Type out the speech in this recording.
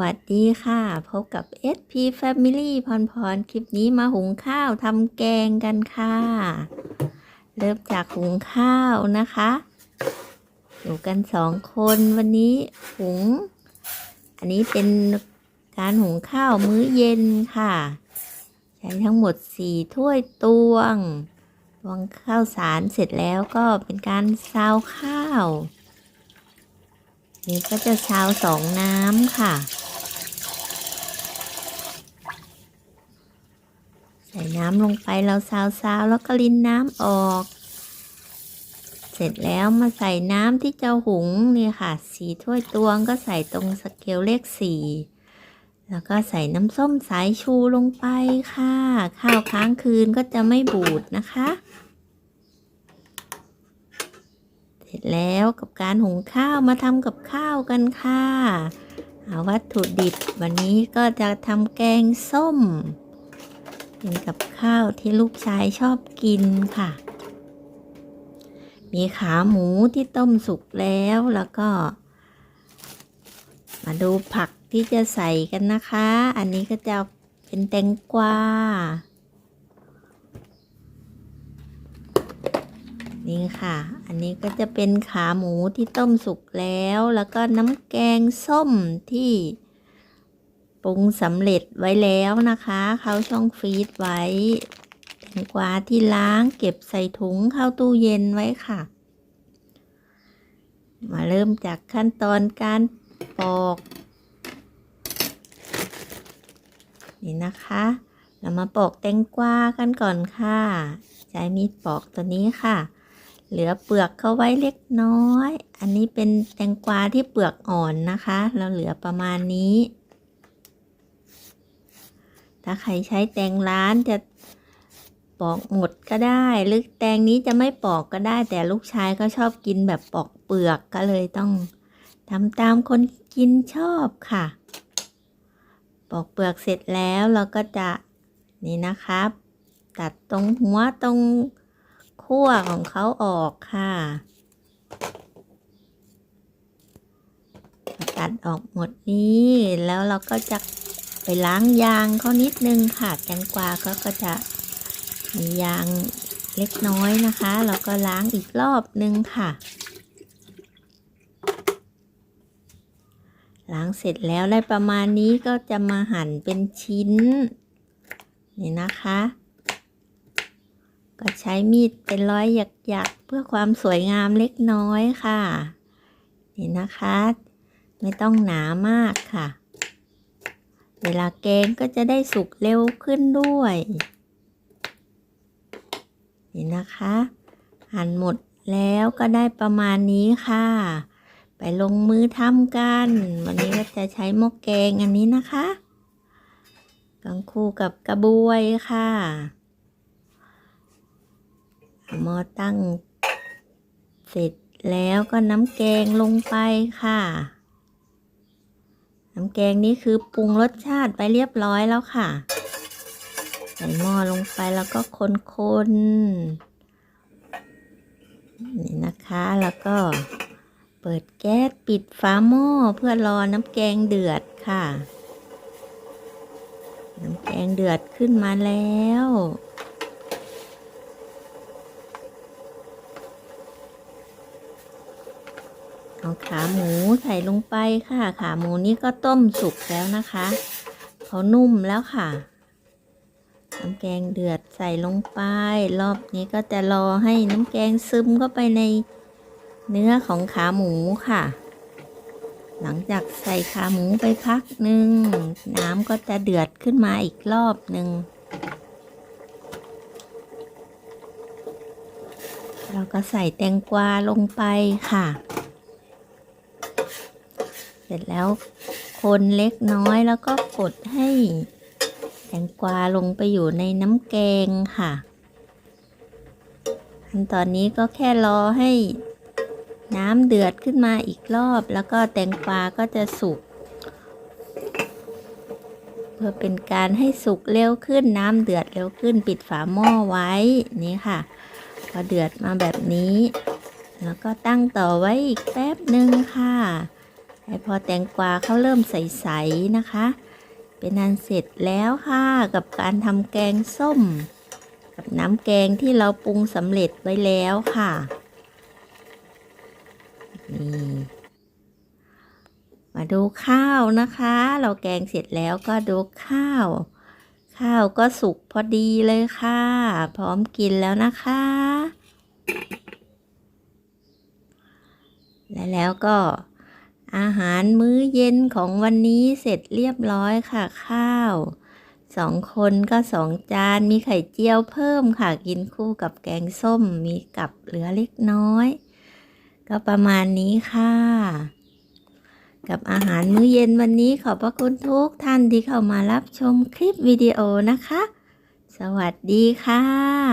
วัสดีค่ะ พบกับ SP Family พรพรคลิปนี้มาหุงข้าวทำแกงกันค่ะ เริ่มจากหุงข้าวนะคะ อยู่กันสองคนวันนี้หุง อันนี้เป็นการหุงข้าวมื้อเย็นค่ะ ใช้ทั้งหมดสี่ถ้วยตวง ตวงข้าวสารเสร็จแล้วก็เป็นการซาวข้าว นี่ก็จะซาวสองน้ำค่ะ ใส่น้ำลงไปเราซาวซาวๆแล้วก็รินน้ำออก เสร็จแล้วมาใส่น้ำที่จะหุงนี่ค่ะ สีถ้วยตวงก็ใส่ตรงสเกลเลขสี่แล้วก็ใส่น้ำส้มสายชูลงไปค่ะ ข้าวค้างคืนก็จะไม่บูดนะคะ เสร็จแล้วกับการหุงข้าวมาทำกับข้าวกันค่ะเอาวัตถุดิบวันนี้ก็จะทำแกงส้ม เป็นกับข้าวที่ลูกชายชอบกินค่ะ มีขาหมูที่ต้มสุกแล้วแล้วก็ มาดูผักที่จะใส่กันนะคะ อันนี้ก็จะเป็นแตงกวา นี่ค่ะ อันนี้ก็จะเป็นขาหมูที่ต้มสุกแล้ว แล้วก็น้ำแกงส้มที่ปรุงสำเร็จไว้แล้วนะคะ เขาช่องฟรีซไว้แตงกวาที่ล้างเก็บใส่ถุงเข้าตู้เย็นไว้ค่ะ มาเริ่มจากขั้นตอนการปอก นี่นะคะ เรามาปอกแตงกวากันก่อนค่ะ ใช้มีดปอกตัวนี้ค่ะ เหลือเปลือกเข้าไว้เล็กน้อย อันนี้เป็นแตงกวาที่เปลือกอ่อนนะคะ เราเหลือประมาณนี้ ถ้าใครใช้แตงร้านจะปอกหมดก็ได้ หรือแตงนี้จะไม่ปอกก็ได้ แต่ลูกชายก็ชอบกินแบบปอกเปลือกก็เลยต้องทำตามคนกินชอบค่ะ ปอกเปลือกเสร็จแล้วเราก็จะนี่นะครับ ตัดตรงหัวตรง ขั้วของเขาออกค่ะ ตัดออกหมดนี้ แล้วเราก็จะไปล้างยางเขานิดนึงค่ะแตงกวาเขาก็จะมียางเล็กน้อยนะคะเราก็ล้างอีกรอบนึงค่ะ ล้างเสร็จแล้วได้ประมาณนี้ก็จะมาหั่นเป็นชิ้น นี่นะคะ ก็ใช้มีดเป็นร้อยหยักๆ เพื่อความสวยงามเล็กน้อยค่ะ นี่นะคะ ไม่ต้องหนามากค่ะ เวลาแกงก็จะได้สุกเร็วขึ้นด้วย นี่นะคะ หั่นหมดแล้วก็ได้ประมาณนี้ค่ะ ไปลงมือทำกัน วันนี้ก็จะใช้หม้อแกงอันนี้นะคะกังคู่กับกระบวยค่ะ หม้อตั้ง เสร็จแล้วก็น้ำแกงลงไปค่ะ น้ำแกงนี้คือปรุงรสชาติไปเรียบร้อยแล้วค่ะ ใส่หม้อลงไปแล้วก็คนๆนี่นะคะแล้วก็เปิดแก๊สปิดฝาหม้อเพื่อรอน้ำแกงเดือดค่ะ น้ำแกงเดือดขึ้นมาแล้ว เอาขาหมูใส่ลงไปค่ะ ขาหมูนี่ก็ต้มสุกแล้วนะคะเขานุ่มแล้วค่ะน้ำแกงเดือดใส่ลงไป รอบนี้ก็จะรอให้น้ำแกงซึมเข้าไปในเนื้อของขาหมูค่ะ หลังจากใส่ขาหมูไปพักหนึ่งน้ำก็จะเดือดขึ้นมาอีกรอบหนึ่งเราก็ใส่แตงกวาลงไปค่ะ เสร็จแล้วคนเล็กน้อยแล้วก็กดให้แตงกวาลงไปอยู่ในน้ำแกงค่ะขั้นตอนนี้ก็แค่รอให้น้ำเดือดขึ้นมาอีกรอบ แล้วก็แตงกวาก็จะสุก เพื่อเป็นการให้สุกเร็วขึ้นน้ำเดือดเร็วขึ้นปิดฝาหม้อไว้นี่ค่ะพอเดือดมาแบบนี้ แล้วก็ตั้งต่อไว้อีกแป๊บหนึ่งค่ะ ให้พอแตงกวาเขาเริ่มใสๆนะคะ เป็นอันเสร็จแล้วค่ะ กับการทำแกงส้ม กับน้ำแกงที่เราปรุงสำเร็จไว้แล้วค่ะนี่มาดูข้าวนะคะ เราแกงเสร็จแล้วก็ดูข้าว ข้าวก็สุกพอดีเลยค่ะ พร้อมกินแล้วนะคะ และแล้วก็ อาหารมื้อเย็นของวันนี้เสร็จเรียบร้อยค่ะข้าวสองคนก็สองจานมีไข่เจียวเพิ่มค่ะกินคู่กับแกงส้มมีกับเหลือเล็กน้อย ก็ประมาณนี้ค่ะ กับอาหารมื้อเย็นวันนี้ขอบพระคุณทุกท่านที่เข้ามารับชมคลิปวิดีโอนะคะ สวัสดีค่ะ